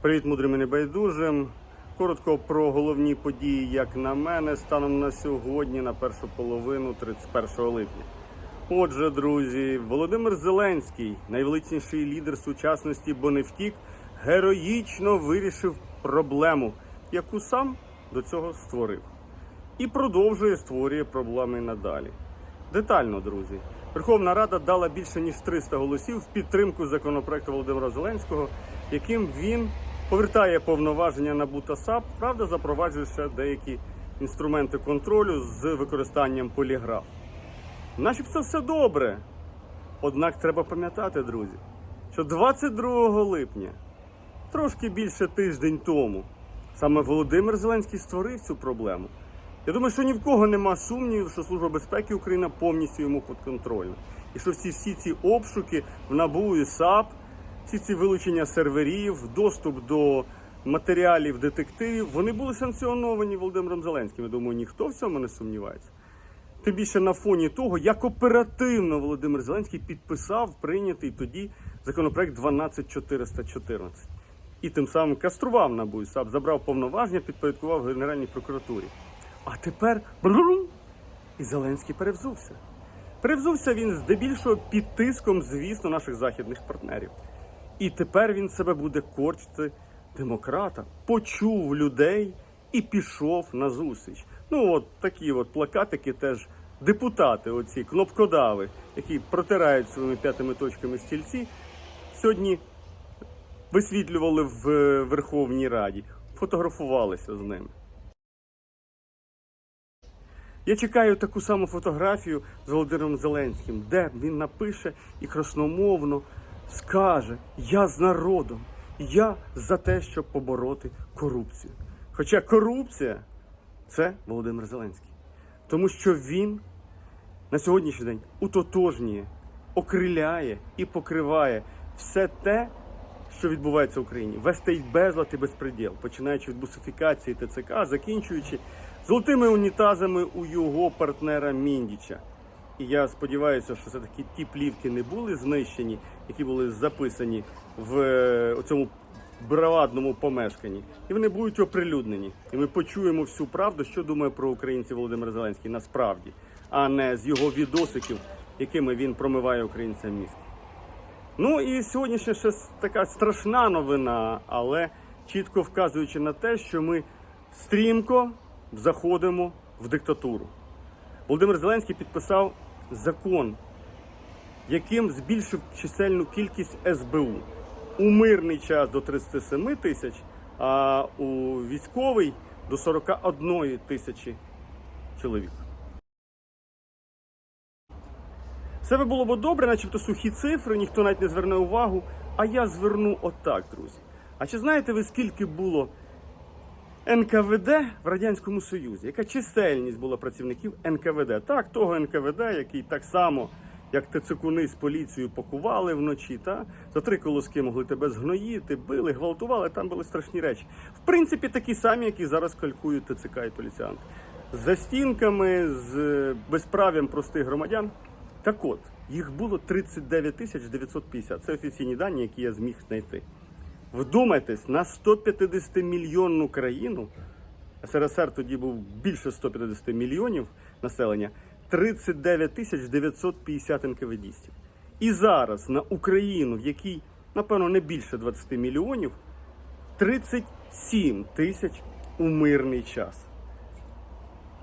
Привіт, мудрим і небайдужим. Коротко про головні події, як на мене, станом на сьогодні, на першу половину 31 липня. Отже, друзі, Володимир Зеленський, найвеличніший лідер сучасності, бо не втік, героїчно вирішив проблему, яку сам до цього створив. І продовжує створює проблеми надалі. Детально, друзі. Верховна Рада дала більше ніж 300 голосів в підтримку законопроекту Володимира Зеленського, яким він повертає повноваження НАБУ та САП, правда, запроваджує ще деякі інструменти контролю з використанням поліграф. Начебто все добре. Однак треба пам'ятати, друзі, що 22 липня, трошки більше тиждень тому, саме Володимир Зеленський створив цю проблему. Я думаю, що ні в кого нема сумнівів, що Служба безпеки України повністю йому підконтрольна. І що всі, всі ці обшуки в НАБУ і САП, всі ці вилучення серверів, доступ до матеріалів детективів, вони були санкціоновані Володимиром Зеленським. Я думаю, ніхто в цьому не сумнівається. Тим більше на фоні того, як оперативно Володимир Зеленський підписав прийнятий тоді законопроект 12414. І тим самим кастрував НАБУ і САП, забрав повноваження, підпорядкував Генеральній прокуратурі. А тепер і Зеленський перевзувся. Перевзувся він здебільшого під тиском, звісно, наших західних партнерів. І тепер він себе буде корчити демократа, почув людей і пішов на зустріч. Ну, от такі от плакатики теж депутати, оці кнопкодави, які протирають своїми п'ятими точками стільці, сьогодні висвітлювали в Верховній Раді, фотографувалися з ними. Я чекаю таку саму фотографію з Володимиром Зеленським, де він напише і красномовно скаже: Я з народом, я за те, щоб побороти корупцію. Хоча корупція це Володимир Зеленський, тому що він на сьогоднішній день утотожнює, окриляє і покриває все те, що відбувається в Україні. Весь цей безлад і безпреділ, починаючи від бусифікації ТЦК, закінчуючи золотими унітазами у його партнера Міндіча. І я сподіваюся, що все таки ті плівки не були знищені, які були записані в е, цьому бравадному помешканні, і вони будуть оприлюднені. І ми почуємо всю правду, що думає про українців Володимир Зеленський насправді, а не з його відосиків, якими він промиває українцям мізки. Ну і сьогоднішня ще така страшна новина, але чітко вказуючи на те, що ми стрімко заходимо в диктатуру. Володимир Зеленський підписав закон, яким збільшив чисельну кількість СБУ у мирний час до 37 тисяч, а у військовий до 41 тисячі чоловік. Все би було б добре, начебто сухі цифри, ніхто навіть не зверне увагу. А я зверну отак, друзі. А чи знаєте ви, скільки було НКВД в Радянському Союзі? Яка чисельність була працівників НКВД? Так, того НКВД, який так само, як тецикуни з поліцією пакували вночі, та за три колоски могли тебе згноїти, били, гвалтували, там були страшні речі. В принципі, такі самі, які зараз калькують ТЦК і поліціянти. З застінками, з е, безправ'ям простих громадян. Так от, їх було 39 тисяч 950. Це офіційні дані, які я зміг знайти. Вдумайтесь, на 150 мільйонну країну, СРСР тоді був більше 150 мільйонів населення, 39 тисяч 950 НКВДістів. І зараз на Україну, в якій, напевно, не більше 20 мільйонів, 37 тисяч у мирний час.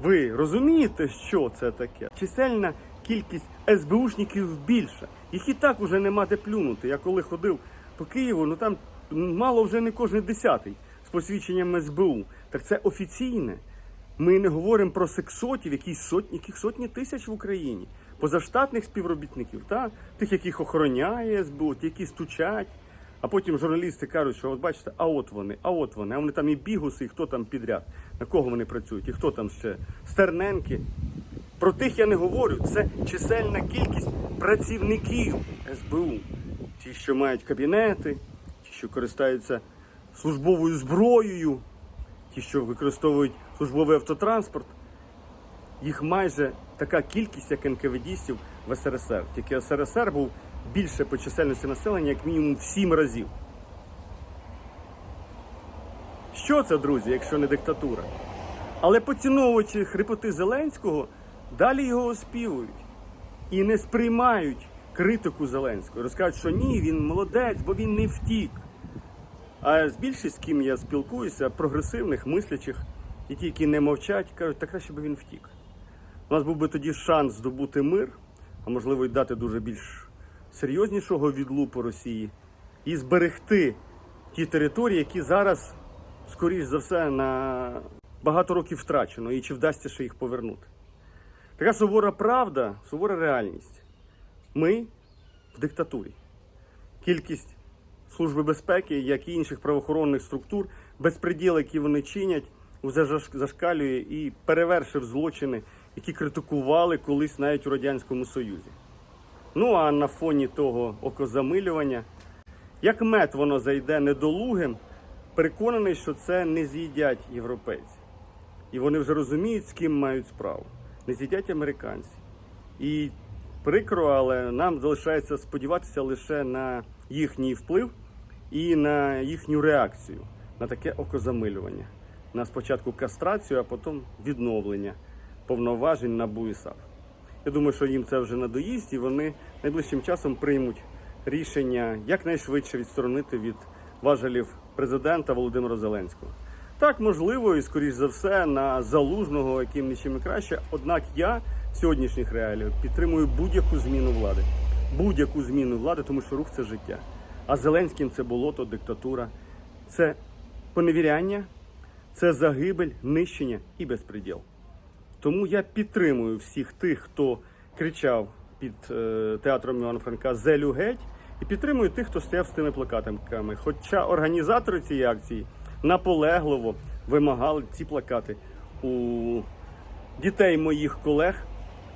Ви розумієте, що це таке? Чисельна кількість СБУшників більша. Їх і так уже нема де плюнути. Я коли ходив по Києву, ну там мало вже не кожен десятий з посвідченням СБУ. Так це офіційне. Ми не говоримо про сексотів, якісь сотні, яких сотні тисяч в Україні, позаштатних співробітників, та? тих, яких охороняє СБУ, ті, які стучать. А потім журналісти кажуть, що от бачите, а от вони, а от вони, а вони там і бігуси, і хто там підряд, на кого вони працюють, і хто там ще стерненки. Про тих я не говорю. Це чисельна кількість працівників СБУ. Ті, що мають кабінети, ті, що користуються службовою зброєю, ті, що використовують службовий автотранспорт. Їх майже така кількість, як НКВДістів в СРСР. Тільки СРСР був більше по чисельності населення, як мінімум в сім разів. Що це, друзі, якщо не диктатура? Але поціновувачі хрипоти Зеленського далі його оспівують і не сприймають критику Зеленського. Розкажуть, що ні, він молодець, бо він не втік. А з більшість, з ким я спілкуюся, прогресивних, мислячих, і ті, які не мовчать, кажуть, та краще би він втік. У нас був би тоді шанс здобути мир, а можливо й дати дуже більш серйознішого відлупу Росії і зберегти ті території, які зараз, скоріш за все, на багато років втрачено, і чи вдасться ще їх повернути. Така сувора правда, сувора реальність. Ми в диктатурі. Кількість Служби безпеки, як і інших правоохоронних структур, безпреділ, який вони чинять, вже зашкалює і перевершив злочини, які критикували колись навіть у Радянському Союзі. Ну а на фоні того окозамилювання, як мед воно зайде недолугим, переконаний, що це не з'їдять європейці. І вони вже розуміють, з ким мають справу. Не з'їдять американці. І прикро, але нам залишається сподіватися лише на їхній вплив і на їхню реакцію на таке окозамилювання. На спочатку кастрацію, а потім відновлення повноважень на САП. Я думаю, що їм це вже надоїсть, і вони найближчим часом приймуть рішення якнайшвидше відсторонити від важелів президента Володимира Зеленського. Так, можливо, і скоріш за все на залужного, яким нічим не краще. Однак я в сьогоднішніх реаліях підтримую будь-яку зміну влади. Будь-яку зміну влади, тому що рух це життя. А Зеленським це болото, диктатура, це поневіряння, це загибель, нищення і безпреділ. Тому я підтримую всіх тих, хто кричав під е, театром Івана Франка Зелю геть, і підтримую тих, хто стояв з тими плакатами. Хоча організатори цієї акції наполегливо вимагали ці плакати у дітей моїх колег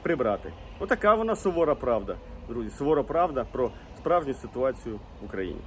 прибрати. Отака вона сувора правда, друзі. Сувора правда про справжню ситуацію в Україні.